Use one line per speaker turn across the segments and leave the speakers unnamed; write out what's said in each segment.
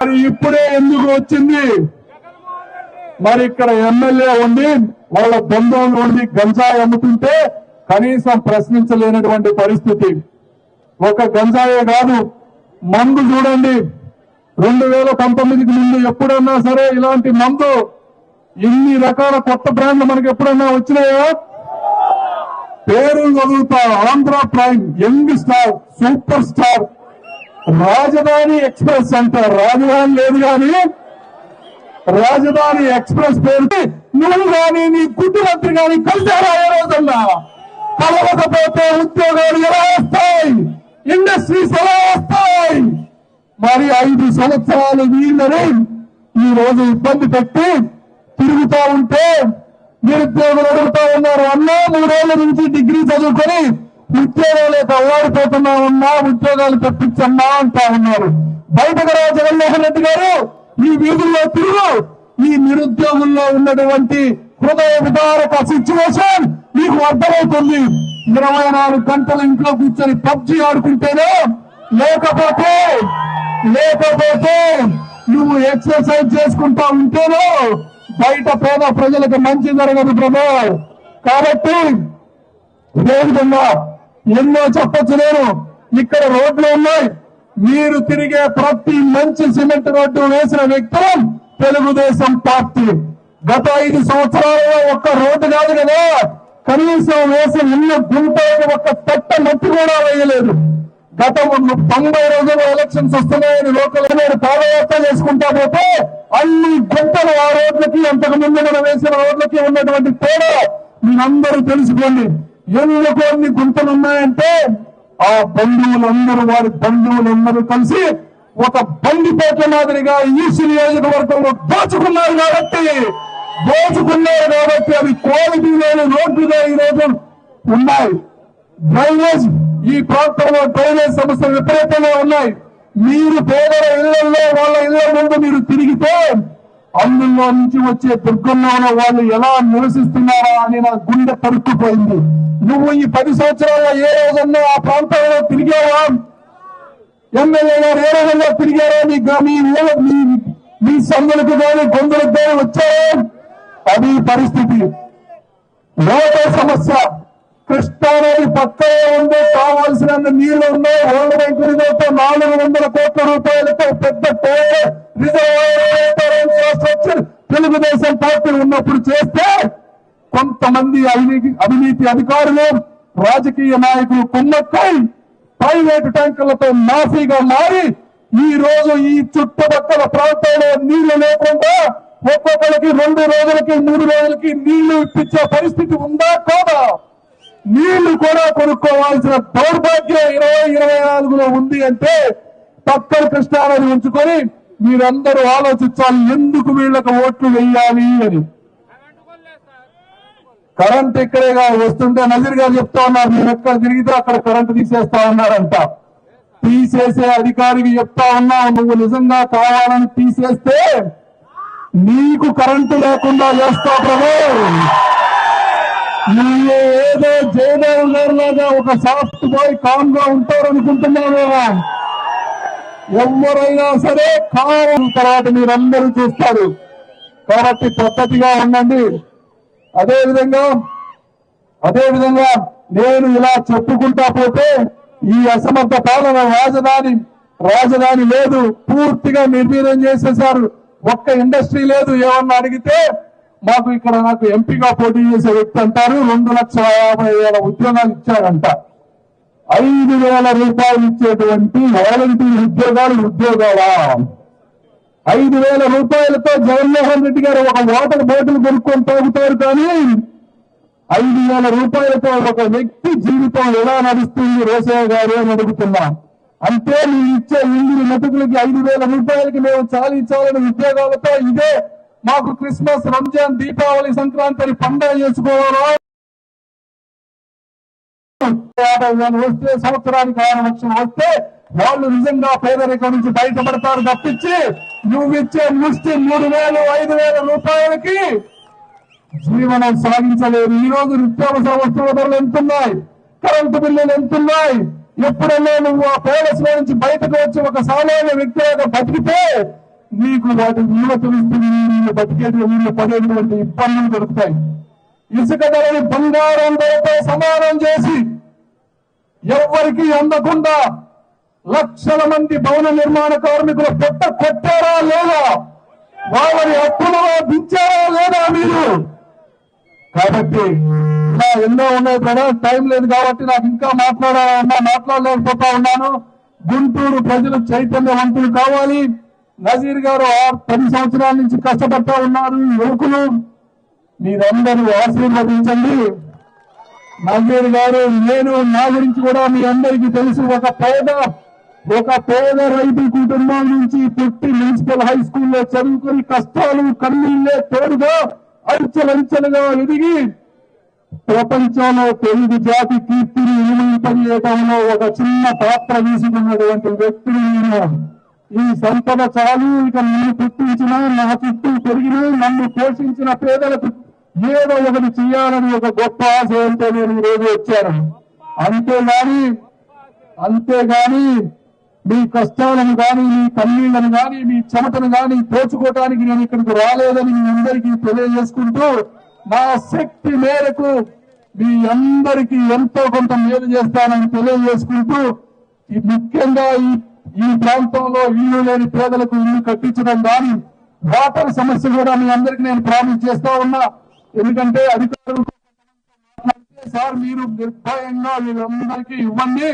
మరి ఇప్పుడే ఎందుకు వచ్చింది? మరి ఇక్కడ ఎమ్మెల్యే ఉండి వాళ్ళ బంధువులు ఉండి గంజాయి అమ్ముతుంటే కనీసం ప్రశ్నించలేనటువంటి పరిస్థితి. ఒక గంజాయే కాదు మందు చూడండి. రెండు వేల పంతొమ్మిదికి ముందు ఎప్పుడన్నా సరే ఇలాంటి మందు ఇన్ని రకాల కొత్త బ్రాండ్లు మనకి ఎప్పుడన్నా వచ్చినాయా? పేరు చదువుతా Andhra prime young star super star. Rajdhani express అంటారు రాజధాని లేదు కానీ రాజధాని ఎక్స్ప్రెస్ పేరుకి నువ్వు కానీ నీ గుడ్డు మంత్రి కానీ కలిసారా ఏ రోజన్నా కలవకపోతే ఉద్యోగాలు ఎలా వస్తాయి? ఇండస్ట్రీస్ ఎలా వస్తాయి? మరి ఐదు సంవత్సరాలు వీళ్ళని ఈ రోజు ఇబ్బంది పెట్టి తిరుగుతా ఉంటే నిరుద్యోగులు అడుగుతా ఉన్నారు. అన్నా మూడేళ్ళ నుంచి డిగ్రీ చదువుకొని ఉద్యోగాలు అల్లాడిపోతున్నా ఉన్నా ఉద్యోగాలు తప్పించమ్మా అంటా ఉన్నారు. బయటకు రా జగన్మోహన్ రెడ్డి గారు ఈ వీధుల్లో తిరుగు. ఈ నిరుద్యోగుల్లో ఉన్నటువంటి హృదయ విదారక సిచ్యువేషన్ మీకు అర్థమవుతుంది. ఇరవై నాలుగు గంటలు ఇంట్లో కూర్చొని పబ్జి ఆడుకుంటేనే లేకపోతే లేకపోతే నువ్వు ఎక్సర్సైజ్ చేసుకుంటా ఉంటేనో బయట పేద ప్రజలకు మంచి జరగదు ప్రభు. కాబట్టి ఇదే విధంగా ఎన్నో చెప్పొచ్చు నేను ఇక్కడ రోడ్లు ఉన్నాయి. మీరు తిరిగే ప్రతి మంచి సిమెంట్ రోడ్డు వేసిన వ్యక్తులం తెలుగుదేశం పార్టీ. గత ఐదు సంవత్సరాలలో ఒక్క రోడ్డు కాదు కదా. కనీసం వేసి ఇల్లు గుంటైన ఒక్క తట్ట మట్టి కూడా వేయలేదు. గత తొంభై రోజులు ఎలక్షన్స్ వస్తున్నాయని లోకల్ నేను పాదయాత్ర చేసుకుంటా పోతే అన్ని గుంటలు ఆ రోడ్లకి అంతకు ముందు మనం వేసిన రోడ్లకి ఉన్నటువంటి తేడా మీరందరూ తెలుసుకోండి. ఎందుకు అన్ని గుంటలు ఉన్నాయంటే ఆ బంధువులందరూ వారి బంధువులందరూ కలిసి ఒక బండిపేట మాదిరిగా ఈస్ట్ నియోజకవర్గంలో దోచుకున్నారు కాబట్టి దోచుకున్నారు కాబట్టి అవి క్వాలిటీ లేని రోడ్లుగా ఈ రోజు ఉన్నాయి. డ్రైనేజ్ ఈ ప్రాంతంలో డ్రైనేజ్ సమస్యలు విపరీతంగా ఉన్నాయి. మీరు పేదల ఇళ్ళలో వాళ్ళ ఇళ్ళ ముందు మీరు తిరిగితే అందులో నుంచి వచ్చే దుర్గంలో వాళ్ళు ఎలా నివసిస్తున్నారా అని నా గుండె తరుక్కుపోయింది. నువ్వు ఈ పది సంవత్సరాల్లో ఏ రోజన్నా ఆ ప్రాంతంలో తిరిగావా? ఎమ్మెల్యే గారు ఏ రోజుల్లో తిరిగారా? మీ మీ మీ సందులకు కానీ గొంతులకు కానీ వచ్చారా? అది పరిస్థితి. లోటే సమస్య. కృష్ణానది పక్కనే ఉండే కావాల్సిన నీళ్ళు ఉన్నాయి. వరల్డ్ బ్యాంక్ రిజర్వ్తో నాలుగు వందల కోట్ల రూపాయలతో పెద్ద టోల్ ఇన్ఫ్రాస్ట్రక్చర్ తెలుగుదేశం పార్టీ ఉన్నప్పుడు చేస్తే కొంతమంది అవినీతి అవినీతి అధికారులు రాజకీయ నాయకులు కుమ్మక్కై ప్రైవేటు ట్యాంకర్లతో మాఫీగా మారి ఈ రోజు ఈ చుట్టుపక్కల ప్రాంతంలో నీళ్ళు లేకుండా ఒక్కొక్కరికి రెండు రోజులకి మూడు రోజులకి నీళ్ళు ఇప్పించే పరిస్థితి ఉందా కాదా? నీళ్ళు కూడా కొనుక్కోవాల్సిన దౌర్భాగ్యం ఇరవై ఇరవై నాలుగులో ఉంది అంటే పక్కన కృష్ణానది ఉంచుకొని మీరందరూ ఆలోచించాలి ఎందుకు వీళ్ళకి ఓట్లు వేయాలి అని. కరెంట్ ఇక్కడేగా వస్తుంటే నజీర్ గారు చెప్తా ఉన్నారు మీరు ఎక్కడ తిరిగితే అక్కడ కరెంట్ తీసేస్తా ఉన్నారంట. తీసేసే అధికారికి చెప్తా ఉన్నా నువ్వు నిజంగా కావాలని తీసేస్తే నీకు కరెంటు లేకుండా చేస్తా ప్రభు. నువ్వు ఏదో జయదేవ్ గారు లాగా ఒక సాఫ్ట్ బాయ్ కామ్గా ఉంటారనుకుంటున్నావేమో ఎవరైనా సరే కావం తర్వాత మీరందరూ చూస్తారు. కాబట్టి పద్ధతిగా ఉండండి. అదేవిధంగా అదేవిధంగా నేను ఇలా చెప్పుకుంటా పోతే ఈ అసమర్థ పాలన రాజధాని రాజధాని లేదు పూర్తిగా నిర్వీర్యం చేసేశారు. ఒక్క ఇండస్ట్రీ లేదు ఏమన్నా అడిగితే మాకు ఇక్కడ నాకు ఎంపీగా పోటీ చేసే వ్యక్తి అంటారు రెండు లక్షల యాభై వేల ఉద్యోగాలు ఇచ్చారంట. ఐదు వేల రూపాయలు ఇచ్చేటువంటి వాలంటీర్ ఉద్యోగాలు ఉద్యోగాలా? ఐదు వేల రూపాయలతో జగన్మోహన్ రెడ్డి గారు ఒక వాటర్ బాటిల్ కొనుక్కొని తాగుతారు కానీ ఐదు వేల రూపాయలతో ఒక వ్యక్తి జీవితం ఎలా నడుస్తుంది రోసయ్య గారు అని అడుగుతున్నాం. అంటే మీరు ఇచ్చే ఇంగిరి మెతుకులకి ఐదు వేల రూపాయలకి మేము చాలి చాలని ఉద్యోగాలతో ఇదే మాకు క్రిస్మస్ రంజాన్ దీపావళి సంక్రాంతి అని పండుగ చేసుకోవాలా? యాభై వేల వస్తే సంవత్సరానికి ఆరు లక్షలు వస్తే వాళ్ళు నిజంగా పేదరికం నుంచి బయటపడతారు తప్పించి నువ్వు ఇచ్చే ముష్టి మూడు వేలు ఐదు వేల రూపాయలకి జీవనం సాగించలేరు. ఈ రోజు నిత్యావసర వస్తువుల ధరలు ఎంతున్నాయి కరెంటు బిల్లులు ఎంతున్నాయి. ఎప్పుడన్నా నువ్వు ఆ పేలస్లో నుంచి బయటకు వచ్చి ఒక సామాన్య వ్యక్తి బతికితే నీకు వాటి విలువ తెలుస్తుంది నీళ్ళు బతికేటి నీళ్ళు పడేటువంటి ఇబ్బందులు దొరుకుతాయి. ఇసుక ధరని బంగారం ధరతో సమానం చేసి ఎవరికి అందకుండా లక్షల మంది భవన నిర్మాణ కార్మికులు పెట్ట కొట్టారా లేదా? వారి అప్పులలో దించారా లేదా మీరు? కాబట్టి ఇలా ఎన్నో ఉన్నాయి బ్రదర్ టైం లేదు కాబట్టి నాకు ఇంకా మాట్లాడాలన్నా మాట్లాడలేకపోతా ఉన్నాను. గుంటూరు ప్రజలు చైతన్యవంతులు కావాలి. నజీర్ గారు పది సంవత్సరాల నుంచి కష్టపడతా ఉన్నారు యువకులు. మీరందరూ ఆశీర్వదించండి. నజీర్ గారు నేను నా గురించి కూడా మీ అందరికీ తెలుసు. ఒక పేద ఒక పేద రైతు కుటుంబం నుంచి పుట్టి మున్సిపల్ హై స్కూల్లో చదువుకుని కష్టాలు కన్నీళ్ళే తోడుగా అంచెలంచెలుగా ఎదిగి ప్రపంచంలో తెలుగు జాతి కీర్తిని ఇనుమయింపజేయడంలో ఒక చిన్న పాత్ర తీసుకున్నటువంటి వ్యక్తిని నేను. ఈ సంపద చాలు ఇక నేను పుట్టించిన నా చుట్టూ పెరిగిన నన్ను పోషించిన పేదలకు ఏదో ఒకటి చేయాలని ఒక గొప్ప ఆశయంతో నేను ఈరోజు వచ్చాను. అంతేగాని అంతేగాని మీ కష్టాలను గాని మీ కన్నీళ్ళను గాని మీ చెమటను గాని తోచుకోవటానికి నేను ఇక్కడికి రాలేదని మీ అందరికీ తెలియజేసుకుంటూ నా శక్తి మేరకు మీ అందరికీ ఎంతో కొంత మేలు చేస్తానని తెలియజేసుకుంటూ ముఖ్యంగా ఈ ఈ ప్రాంతంలో ఇల్లు లేని పేదలకు ఇల్లు కట్టించడం కానీ వాటర్ సమస్య కూడా మీ అందరికి నేను ప్రామిస్ చేస్తా ఉన్నా. ఎందుకంటే అధికారులు సార్ మీరు నిర్భయంగా వీళ్ళందరికీ ఇవ్వండి.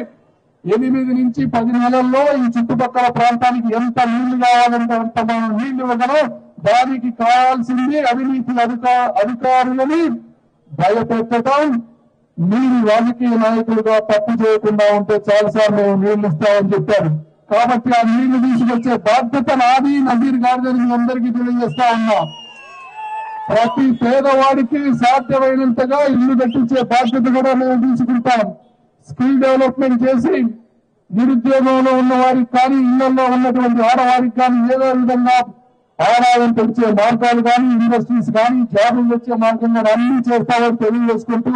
ఎనిమిది నుంచి పది నెలల్లో ఈ చుట్టుపక్కల ప్రాంతానికి ఎంత నీళ్ళు కావాలంటే అంత మనం నీళ్ళు ఇవ్వగలం. దానికి కావాల్సింది అవినీతి అధికా అధికారులని భయపెట్టడం. మీరు రాజకీయ నాయకులుగా తప్పు చేయకుండా ఉంటే చాలు మేము నీళ్ళు ఇస్తామని చెప్పారు. కాబట్టి ఆ నీళ్ళు తీసుకొచ్చే బాధ్యత నాది నజీర్ గారిదని మీ అందరికీ తెలియజేస్తా ఉన్నా. ప్రతి పేదవాడికి సాధ్యమైనంతగా ఇల్లు కట్టించే బాధ్యత కూడా మేము తీసుకుంటాం. స్కిల్ డెవలప్మెంట్ చేసి నిరుద్యోగంలో ఉన్న వారికి కానీ ఇళ్ళలో ఉన్నటువంటి ఆడవారికి కానీ ఏదో విధంగా ఆదాయం పెంచే మార్గాలు కానీ ఇండస్ట్రీస్ కానీ జాబులు వచ్చే మార్గం కానీ అన్ని చేస్తామని తెలియజేసుకుంటూ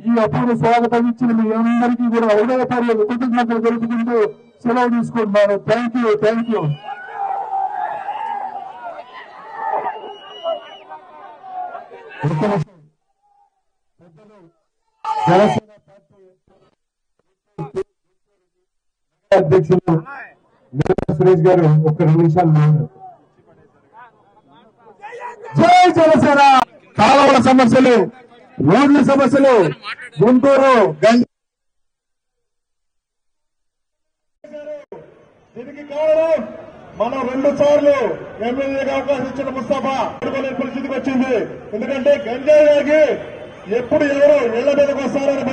ఈ అపూర్వ స్వాగతం ఇచ్చిన మీ అందరికీ కూడా హృదయపూర్వక కృతజ్ఞతలు తెలుపుకుంటూ సెలవు తీసుకుంటున్నాను. Thank you thank you Janasena అధ్యక్షులు సురేష్ గారు ఒక రెండు నిమిషాలు జై జనసేన! కాలువల సమస్యలు రోడ్ల సమస్యలు గుంటూరు గంజ
దీనికి కారణం మనం రెండు సార్లు ఎమ్మెల్యేగా అవకాశం ఇచ్చిన ముస్తాఫా. పరిస్థితికి వచ్చింది. ఎందుకంటే గంజాయి గారికి ఎప్పుడు ఎవరు ఇళ్ళ మీదకి వస్తారని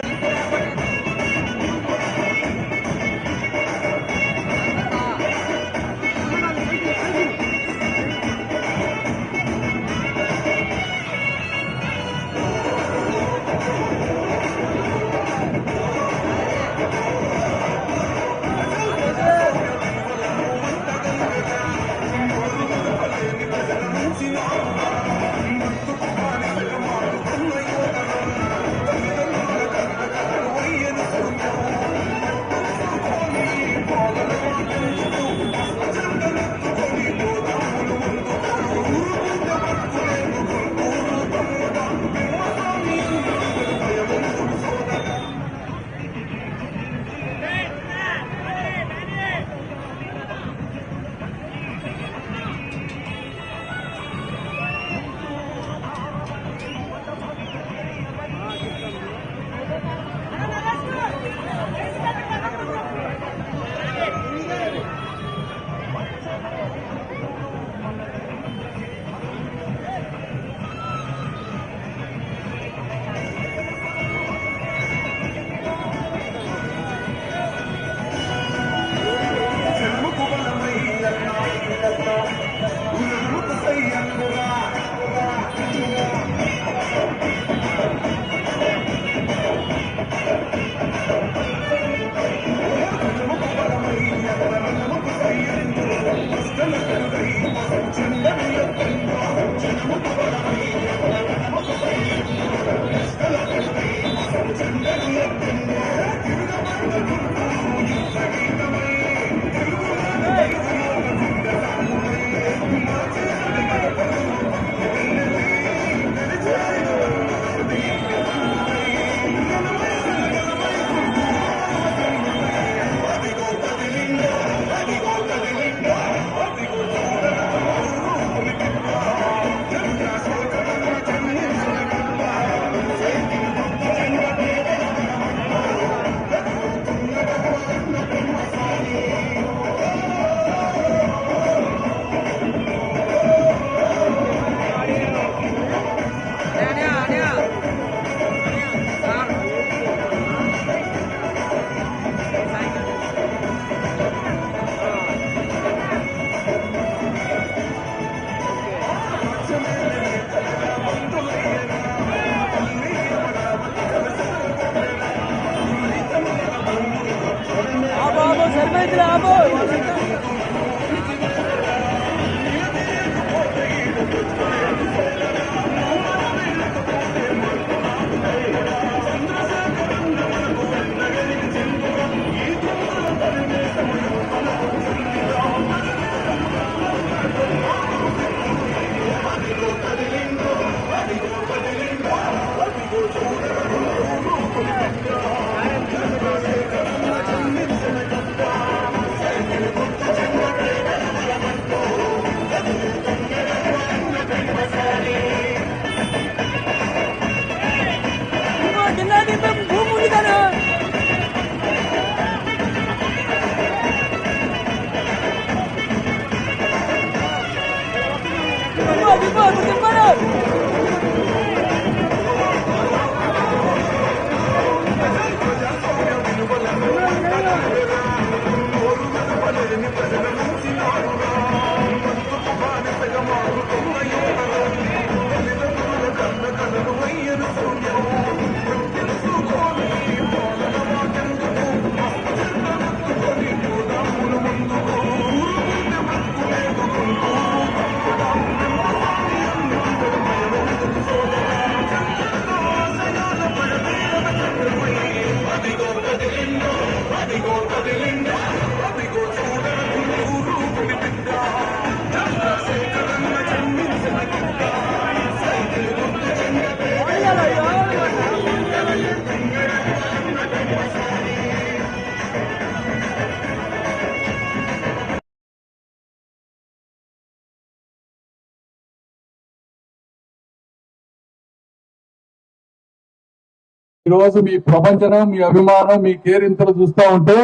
ఈరోజు మీ ప్రపంచనం మీ అభిమానం మీ కేరింతలు చూస్తా ఉంటే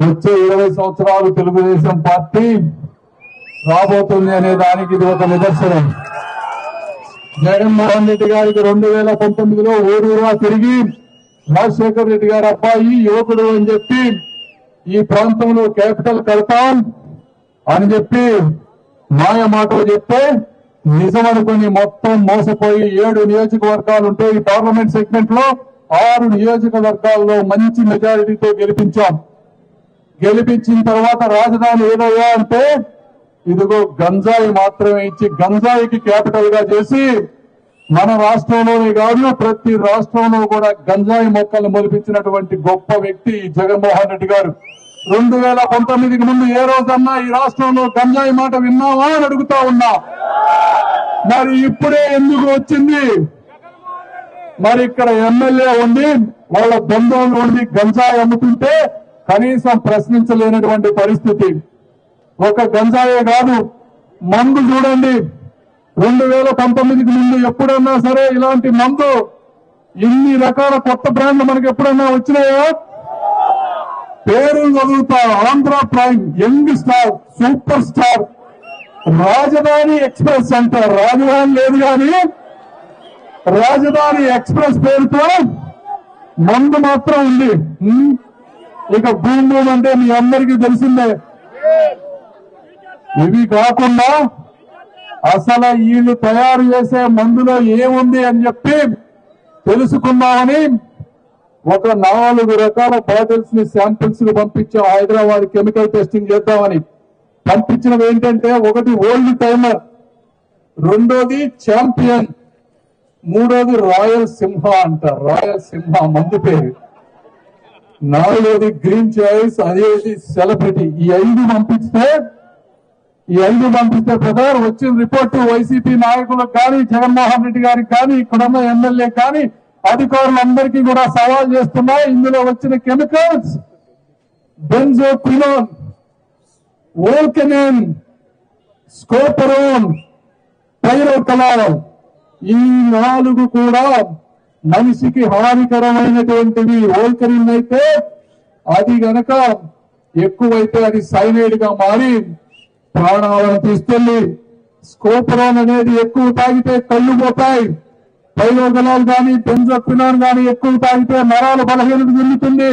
వచ్చే ఇరవై సంవత్సరాలు తెలుగుదేశం పార్టీ రాబోతుంది అనే దానికి ఇది ఒక నిదర్శనం. జగన్మోహన్ రెడ్డి గారికి రెండు వేల పంతొమ్మిదిలో ఊరూరా తిరిగి రాజశేఖర్ రెడ్డి గారు అబ్బాయి యువకుడు అని చెప్పి ఈ ప్రాంతంలో క్యాపిటల్ కడతాం అని చెప్పి మాయ మాటలు చెప్తే నిజం అనుకుని మొత్తం మోసపోయి ఏడు నియోజకవర్గాలు ఉంటే ఈ పార్లమెంట్ సెగ్మెంట్లో ఆరు నియోజకవర్గాల్లో మంచి మెజారిటీతో గెలిపించాం. గెలిపించిన తర్వాత రాజధాని ఏదయ్యా అంటే ఇదిగో గంజాయి మాత్రమే ఇచ్చి గంజాయికి క్యాపిటల్గా చేసి మన రాష్ట్రంలోనే కాదు ప్రతి రాష్ట్రంలో కూడా గంజాయి మొక్కలు మొలిపించినటువంటి గొప్ప వ్యక్తి జగన్మోహన్ రెడ్డి గారు. రెండు వేల పంతొమ్మిదికి ముందు ఏ రోజన్నా ఈ రాష్ట్రంలో గంజాయి మాట విన్నావా అని అడుగుతా ఉన్నా. మరి ఇప్పుడే ఎందుకు వచ్చింది? మరి ఇక్కడ ఎమ్మెల్యే ఉండి వాళ్ళ బంధువులు ఉండి గంజాయి అమ్ముతుంటే కనీసం ప్రశ్నించలేనటువంటి పరిస్థితి. ఒక గంజాయే కాదు మందు చూడండి. రెండు వేల పంతొమ్మిదికి ముందు ఎప్పుడన్నా సరే ఇలాంటి మందు ఇన్ని రకాల కొత్త బ్రాండ్లు మనకి ఎప్పుడన్నా వచ్చినాయా? పేరు చదువుతారు Andhra prime young star super star. Rajdhani express అంటారు రాజధాని లేదు కానీ రాజధాని ఎక్స్ప్రెస్ పేరుతో మందు మాత్రం ఉంది. ఇక భూమి భూమి అంటే మీ అందరికీ తెలిసిందే. ఇవి కాకుండా అసలు వీళ్ళు తయారు చేసే మందులో ఏముంది అని చెప్పి తెలుసుకుందామని ఒక నాలుగు రకాల బాటిల్స్ని శాంపిల్స్ని పంపించాం. హైదరాబాద్ కెమికల్ టెస్టింగ్ చేద్దామని. పంపించినవి ఏంటంటే ఒకటి ఓల్డ్ టైమర్ రెండోది ఛాంపియన్ మూడోది రాయల్ సింహ అంట. రాయల్ సింహ మందు పేరు. నాలుగోది గ్రీన్ చాయిస్ అదేది సెలబ్రిటీ ఈ ఐదు పంపిస్తే ఈ ఐదు పంపిస్తే బ్రదర్ వచ్చిన రిపోర్టు వైసీపీ నాయకులకు కానీ జగన్మోహన్ రెడ్డి గారికి కానీ ఇక్కడున్న ఎమ్మెల్యే కానీ అధికారులందరికీ కూడా సవాల్ చేస్తున్నా ఇందులో వచ్చిన కెమికల్స్ బెంజోక్వినోన్ ఓల్కెనిన్ స్కోపరోన్ పైరోకలారం ఈ నాలుగు కూడా మనిషికి హానికరమైనటువంటివి. ఓల్కరిన్ అయితే అది గనక ఎక్కువైతే అది సైనైడ్గా మారి ప్రాణాలను తీసుకెళ్ళి స్కోపరోన్ అనేది ఎక్కువ తాగితే కళ్ళు పోతాయి. పైలోగలాలు కానీ బెంజోక్వినాన్ కానీ ఎక్కువ తాగితే నరాలు బలహీనత జరుగుతుంది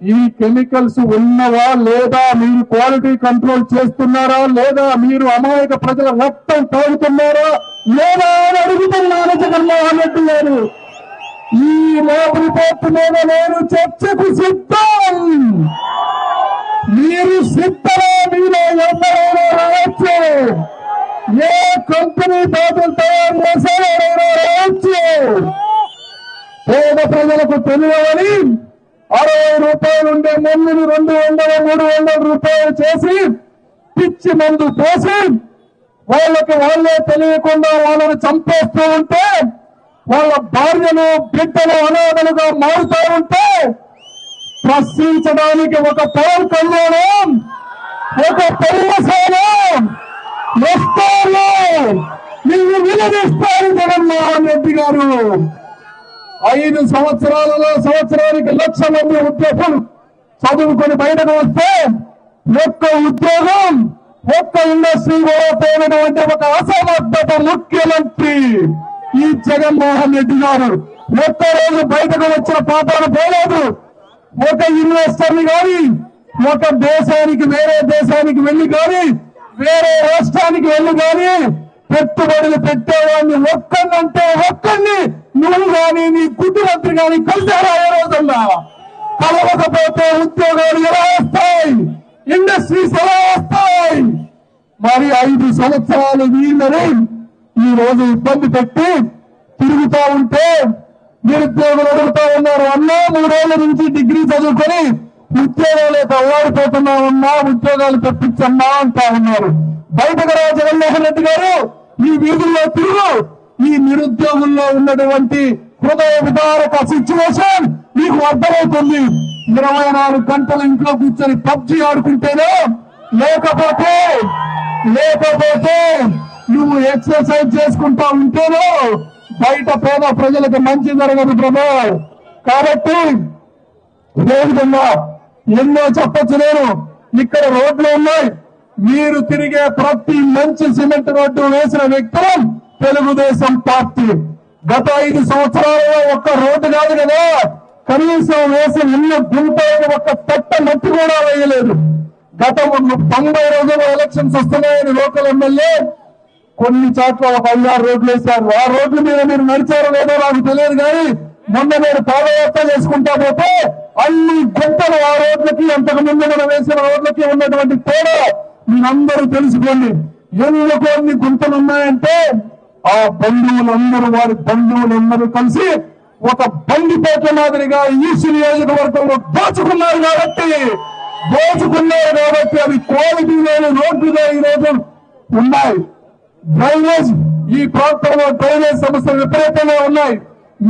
ఈ కెమికల్స్ ఉన్నవా లేదా మీరు క్వాలిటీ కంట్రోల్ చేస్తున్నారా లేదా మీరు అమాయక ప్రజల రక్తం తాగుతున్నారా లేదా అని అడుగుతున్నాను జగన్మోహన్ రెడ్డి గారు. ఈ ల్యాబ్ రిపోర్ట్ మీద నేను చర్చకు సిద్ధం మాకు తెలియవని అరవై రూపాయలు ఉండే మందుని రెండు వందల మూడు వందల రూపాయలు చేసి పిచ్చి మందు పోసి వాళ్ళకి వాళ్ళే తెలియకుండా వాళ్ళని చంపేస్తూ ఉంటే వాళ్ళ భార్యలు బిడ్డలు అనాథలుగా మారుతూ ఉంటే ప్రశ్నించడానికి ఒక పవన్ కళ్యాణం ఒక పర్వసేనం వస్తారు నిన్ను నిలదీస్తారు జగన్మోహన్ రెడ్డి గారు. ఐదు సంవత్సరాలలో సంవత్సరానికి లక్ష మంది ఉద్యోగులు చదువుకొని బయటకు వస్తే ఒక్క ఉద్యోగం ఒక్క ఇండస్ట్రీ కూడా పోయినటువంటి ఒక అసమర్థత ముఖ్యమంత్రి ఈ జగన్మోహన్ రెడ్డి గారు. ఒక్క రోజు బయటకు వచ్చిన పాపాలు పోలేదు. ఒక ఇన్వెస్టర్ని గాని ఒక దేశానికి వేరే దేశానికి వెళ్ళి కానీ వేరే రాష్ట్రానికి వెళ్ళి కానీ పెట్టుబడులు పెట్టేవాడిని ఒక్కనంటే ఒక్కడిని నువ్వు కానీ నీ కుటుంబత్రి కానీ కలిసారా ఏ రోజుల్లో. కలవకపోతే ఉద్యోగాలు ఎలా వస్తాయి? ఇండస్ట్రీస్ ఎలా వస్తాయి మరి ఐదు సంవత్సరాలు వీళ్ళని ఈ రోజు ఇబ్బంది పెట్టి తిరుగుతా ఉంటే నిరుద్యోగులు అడుగుతా ఉన్నారు అన్నా మూడేళ్ళ నుంచి డిగ్రీ చదువుకొని ఉద్యోగాలు అల్లాడిపోతున్నామన్నా ఉద్యోగాలు తెప్పించమ్మా అంటా ఉన్నారు. బయటకు రా జగన్మోహన్ రెడ్డి గారు ఈ వీధుల్లో తిరుగు. ఈ నిరుద్యోగుల్లో ఉన్నటువంటి హృదయ విదారక సిచ్యువేషన్ మీకు అర్థమవుతుంది. ఇరవై నాలుగు గంటలు ఇంట్లో కూర్చొని పబ్జి ఆడుకుంటేనే లేకపోతే లేకపోతే నువ్వు ఎక్సర్సైజ్ చేసుకుంటా ఉంటేనో బయట పేద ప్రజలకు మంచి జరగదు ప్రభా. కాబట్టి ఇదే విధంగా ఎన్నో చెప్పొచ్చు నేను. ఇక్కడ రోడ్లు ఉన్నాయి. మీరు తిరిగే ప్రతి మంచి సిమెంట్ రోడ్డు వేసిన వ్యక్తులు తెలుగుదేశం పార్టీ. గత ఐదు సంవత్సరాలలో ఒక్క రోడ్డు కాదు కదా. కనీసం వేసిన ఇల్లు గుంటలకు ఒక్క తట్ట మట్టి కూడా వేయలేదు. గత తొంభై రోజుల ఎలక్షన్స్ వస్తున్నాయని లోకల్ ఎమ్మెల్యే కొన్ని చోట్ల ఒక ఐదారు రోడ్లు వేశారు. ఆ రోడ్ల మీద మీరు నడిచారో లేదో నాకు తెలియదు కానీ మొన్న మీరు పాదయాత్ర చేసుకుంటా పోతే అన్ని గుంటలు ఆ రోడ్లకి అంతకు ముందు మనం వేసిన రోడ్లకి ఉన్నటువంటి తేడా మీరందరూ తెలుసుకోండి. ఎందుకు అన్ని గుంతలు ఉన్నాయంటే ఆ బంధువులందరూ వారి బంధువులందరూ కలిసి ఒక బండిపేట మాదిరిగా ఈసీ నియోజకవర్గంలో దోచుకున్నారు కాబట్టి దోచుకున్నారు కాబట్టి అవి క్వాలిటీ లేని రోడ్లుగా ఈ రోజు ఉన్నాయి. డ్రైనేజ్ ఈ ప్రాంతంలో డ్రైనేజ్ సమస్యలు విపరీతంగా ఉన్నాయి.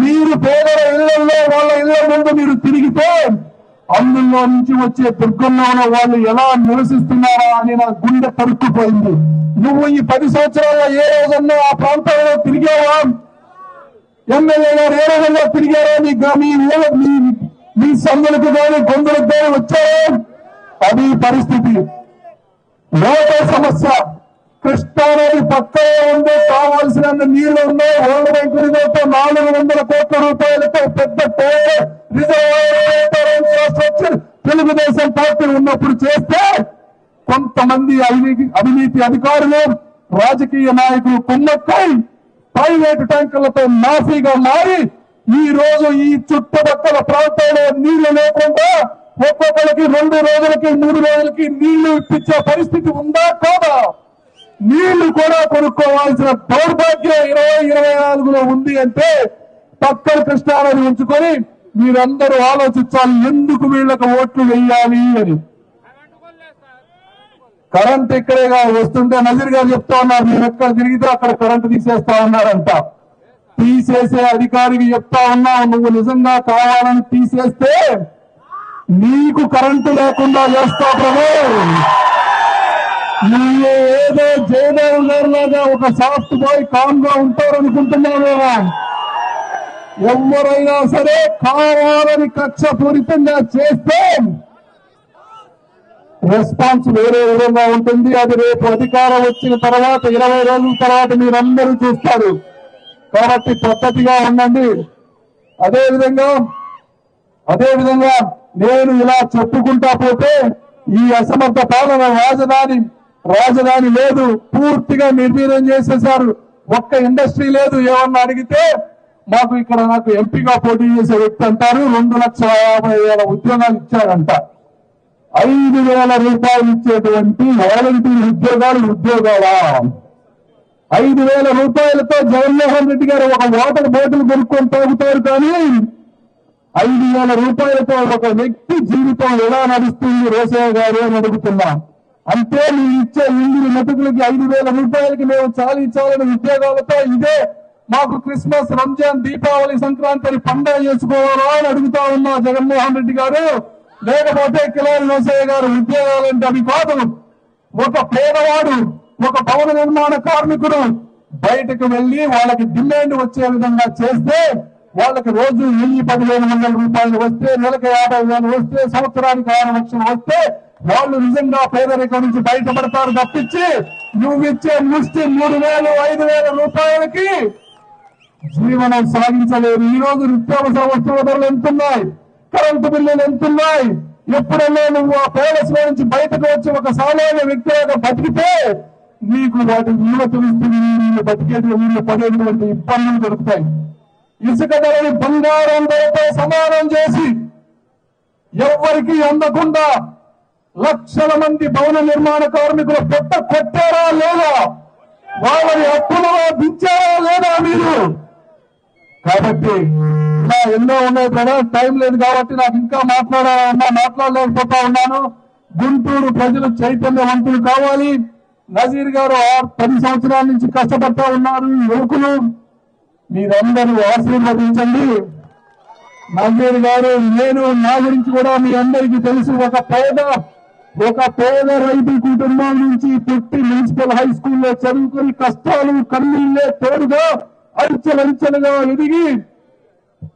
మీరు పేదల ఇళ్ళలో వాళ్ళ ఇళ్ళ ముందు మీరు తిరిగితే అందులో నుంచి వచ్చే దుర్గంలో వాళ్ళు ఎలా నివసిస్తున్నారా అని నా గుండె తరుక్కుపోయింది. నువ్వు ఈ పది సంవత్సరాల్లో ఏ రోజన్నా ఆ ప్రాంతంలో తిరిగావా. ఎమ్మెల్యే గారు ఏ రకంగా తిరిగారో మీ మీ మీ సందులకు కానీ గొంతులకు కానీ వచ్చారో? అది పరిస్థితి. వాటర్ సమస్య. కృష్ణానది పక్కనే ఉండే కావాల్సినంత నీళ్ళు ఉన్నాయి. వరల్డ్ బ్యాంక్ రిజర్వ్తో నాలుగు వందల కోట్ల రూపాయలతో పెద్ద తెలుగుదేశం పార్టీ ఉన్నప్పుడు చేస్తే కొంతమంది అవినీతి అవినీతి అధికారులు రాజకీయ నాయకులు కుమ్మక్కై ప్రైవేట్ ట్యాంకులతో మాఫీగా మారి ఈ రోజు ఈ చుట్టుపక్కల ప్రాంతంలో నీళ్ళు లేకుండా ఒక్కొక్కరికి రెండు రోజులకి మూడు రోజులకి నీళ్ళు ఇప్పించే పరిస్థితి ఉందా కాదా? నీళ్ళు కూడా కొనుక్కోవాల్సిన దౌర్భాగ్యం ఇరవై ఇరవై నాలుగులో ఉంది అంటే పక్కన కృష్ణానది ఉంచుకొని మీరందరూ ఆలోచించాలి ఎందుకు వీళ్ళకి ఓట్లు వేయాలి అని. కరెంట్ ఇక్కడేగా వస్తుంటే నజీర్ గారు చెప్తా ఉన్నారు మీరు ఎక్కడ తిరిగితే అక్కడ కరెంట్ తీసేస్తా ఉన్నారంట. తీసేసే అధికారికి చెప్తా ఉన్నావు నువ్వు నిజంగా కావాలని తీసేస్తే నీకు కరెంటు లేకుండా చేస్తా ప్రభు. నువ్వు ఏదో జయదేవ్ గారు లాగా ఒక సాఫ్ట్ బాయ్ కామ్గా ఉంటారనుకుంటున్నావేమో. ఎవరైనా సరే కావాలని కక్ష పూరితంగా చేస్తే రెస్పాన్స్ వేరే విధంగా ఉంటుంది. అది రేపు అధికారం వచ్చిన తర్వాత ఇరవై రోజుల తర్వాత మీరందరూ చూస్తారు. కాబట్టి పద్ధతిగా ఉండండి. అదే విధంగా అదే విధంగా నేను ఇలా చెప్పుకుంటా పోతే ఈ అసమర్థ పాలన రాజధాని రాజధాని లేదు. పూర్తిగా నిర్వీర్యం చేసేశారు. ఒక్క ఇండస్ట్రీ లేదు. ఏమన్నా అడిగితే మాకు ఇక్కడ నాకు ఎంపీగా పోటీ చేసే వ్యక్తి అంటారు. రెండు లక్షల యాభై వేల ఉద్యోగాలు ఇచ్చారంట. ఐదు వేల రూపాయలు ఇచ్చేటువంటి వాలంటీర్ ఉద్యోగాలు ఉద్యోగాలా? ఐదు వేల రూపాయలతో జగన్మోహన్ రెడ్డి గారు ఒక వాటర్ బాటిల్ కొనుక్కొని తాగుతారు కానీ ఐదు వేల రూపాయలతో ఒక వ్యక్తి జీవితం ఎలా నడుస్తుంది రోసయ్య గారు అని అడుగుతున్నా. అంతే మీరు ఇచ్చే ఇంగిలి మెతుకులకి ఐదు వేల రూపాయలకి మేము చాలి చాలని ఉద్యోగాలతో ఇదే మాకు క్రిస్మస్ రంజాన్ దీపావళి సంక్రాంతి పండుగ చేసుకోవాలా అని అడుగుతా ఉన్నా జగన్మోహన్ రెడ్డి గారు. లేకపోతే కిలాల రోసయ్య గారు ఉద్యోగాలంటే అవి కాదు. ఒక పేదవాడు ఒక భవన నిర్మాణ కార్మికుడు బయటకు వెళ్ళి వాళ్ళకి డిమాండ్ వచ్చే విధంగా చేస్తే వాళ్ళకి రోజు వెయ్యి పదిహేను వందల రూపాయలు వస్తే నెలకు యాభై వేలు వస్తే సంవత్సరానికి ఆరు లక్షలు వస్తే వాళ్ళు నిజంగా పేదరికం నుంచి బయటపడతారు తప్పించి నువ్విచ్చే ముష్టి మూడు వేలు ఐదు వేల రూపాయలకి జీవనం సాగించలేరు. ఈ రోజు నిత్యావసర వస్తువుల ధరలు ఎంతున్నాయి. కరెంటు బిల్లులు ఎంతున్నాయి. ఎప్పుడన్నా నువ్వు ఆ ప్యాలెస్లో నుంచి బయటకు వచ్చి ఒక సామాన్య వ్యక్తిగా బతికితే నీకు వాటి విలువ తెలుస్తుంది వీళ్ళు బతికేది వీళ్ళు పడేటువంటి ఇబ్బందులు దొరుకుతాయి. ఇసుక ధరని బంగారం ధరతో సమానం చేసి ఎవ్వరికి అందకుండా లక్షల మంది భవన నిర్మాణ కార్మికులు పెద్ద కొట్టారా లేదా? వాళ్ళని అప్పులలో దించారా లేదా మీరు? కాబట్టి ఎన్నో ఉన్నాయి బ్రదర్ టైం లేదు కాబట్టి నాకు ఇంకా మాట్లాడాలన్నా మాట్లాడలేకపోతా ఉన్నాను. గుంటూరు ప్రజలు చైతన్యవంతులు కావాలి. నజీర్ గారు పది సంవత్సరాల నుంచి కష్టపడతా ఉన్నారు యువకులు. మీరందరూ ఆశీర్వదించండి. నజీర్ గారు నేను నా గురించి కూడా మీ అందరికీ తెలుసు. ఒక పేద ఒక పేద రైతు కుటుంబం నుంచి పుట్టి మున్సిపల్ హై స్కూల్లో చదువుకుని కష్టాలు కన్నీళ్ళే తోడుగా అంచెలంచెలుగా ఎదిగి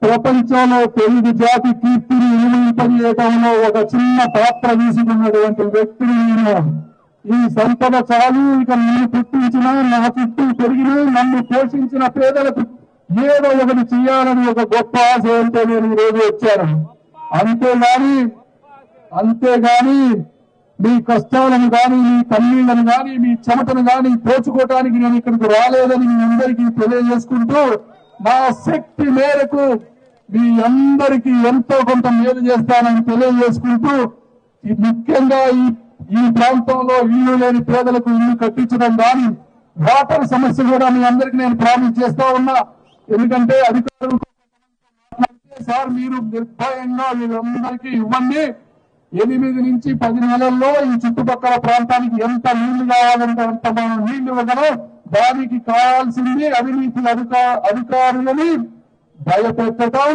ప్రపంచంలో తెలుగు జాతి కీర్తిని ఇనుమింపజేయడంలో ఒక చిన్న పాత్ర తీసుకున్నటువంటి వ్యక్తిని నేను. ఈ సంపద చాలు ఇక నేను పుట్టించిన నా చుట్టూ పెరిగిన నన్ను పోషించిన పేదలకు ఏదో ఒకటి చేయాలని ఒక గొప్ప ఆశయంతో నేను ఈరోజు రోజు వచ్చాను. అంతేగాని అంతేగాని మీ కష్టాలను కానీ మీ కన్నీళ్ళను గాని మీ చెమటను కానీ పోచుకోవటానికి నేను ఇక్కడికి రాలేదని మీ అందరికీ తెలియజేసుకుంటూ నా శక్తి మేరకు మీ అందరికీ ఎంతో కొంత మేలు చేస్తానని తెలియజేసుకుంటూ ఈ ముఖ్యంగా ఈ ఈ ప్రాంతంలో ఇల్లు లేని పేదలకు ఇల్లు కట్టించడం కానీ వాటర్ సమస్య కూడా మీ అందరికీ నేను ప్రామిస్ చేస్తా ఉన్నా. ఎందుకంటే అధికారులు సార్ మీరు నిర్భయంగా వీళ్ళందరికీ ఇవ్వండి. ఎనిమిది నుంచి పది నెలల్లో ఈ చుట్టుపక్కల ప్రాంతానికి ఎంత నీళ్ళు కావాలంటే అంత మనం నీళ్ళు ఇవ్వగలం. దానికి కావాల్సింది అవినీతి అధికా అధికారులని భయపెట్టడం.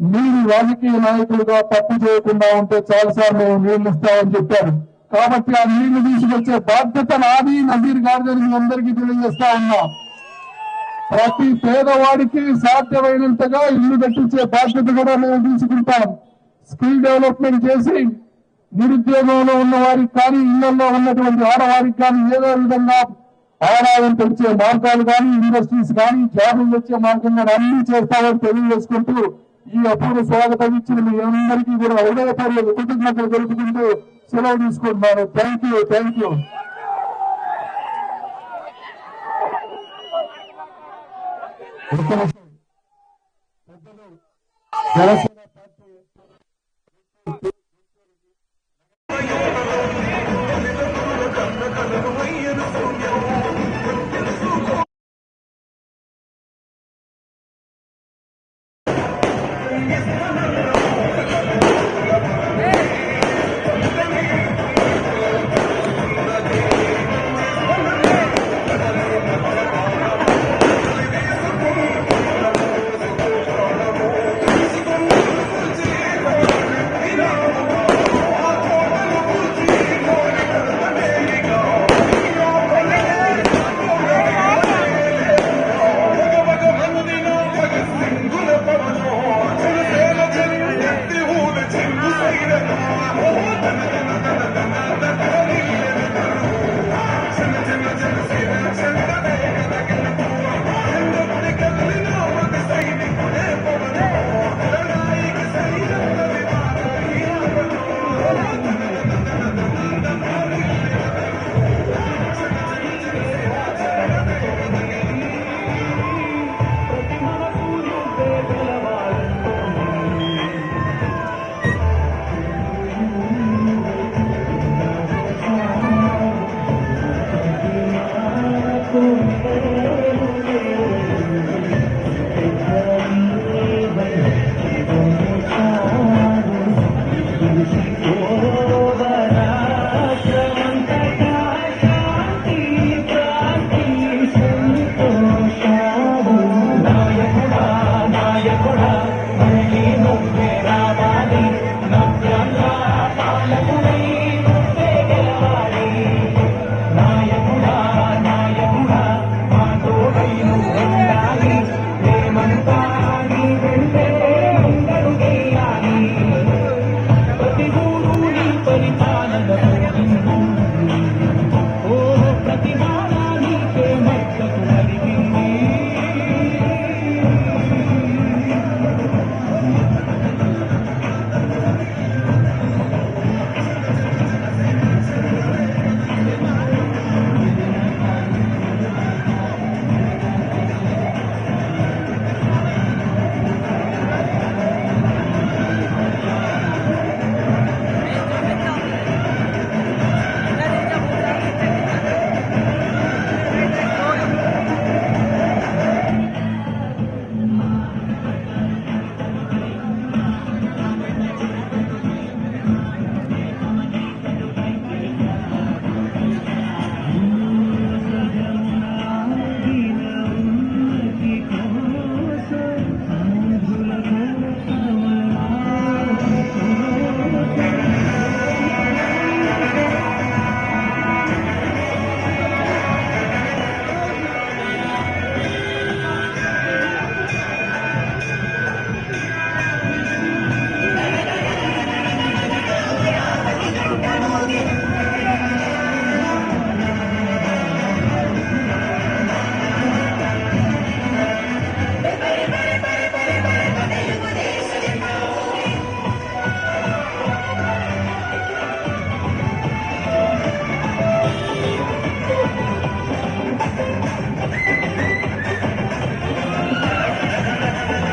మీరు రాజకీయ నాయకులుగా తప్పు చేయకుండా ఉంటే చాలాసార్లు మేము నీళ్ళు ఇస్తామని చెప్పారు. కాబట్టి ఆ నీళ్ళు తీసుకొచ్చే బాధ్యత నాది నజీర్ గారిదని అందరికీ తెలియజేస్తా ఉన్నా. ప్రతి పేదవాడికి సాధ్యమైనంతగా ఇల్లు కట్టించే బాధ్యత కూడా మేము తీసుకుంటాం. స్కిల్ డెవలప్మెంట్ చేసి నిరుద్యోగంలో ఉన్న వారికి కానీ ఇళ్ళలో ఉన్నటువంటి ఆడవారికి కానీ ఏదో విధంగా ఆదాయం పెంచే మార్గాలు కానీ ఇండస్ట్రీస్ కానీ జాబులు వచ్చే మార్గం కానీ అన్ని చేస్తామని తెలియజేసుకుంటూ ఈ అపూర్వ స్వాగతం ఇచ్చిన మీ అందరికీ కూడా హృదయపూర్వక కృతజ్ఞతలు తెలుపుకుంటూ సెలవు తీసుకుంటున్నాను. Thank you thank you Janasena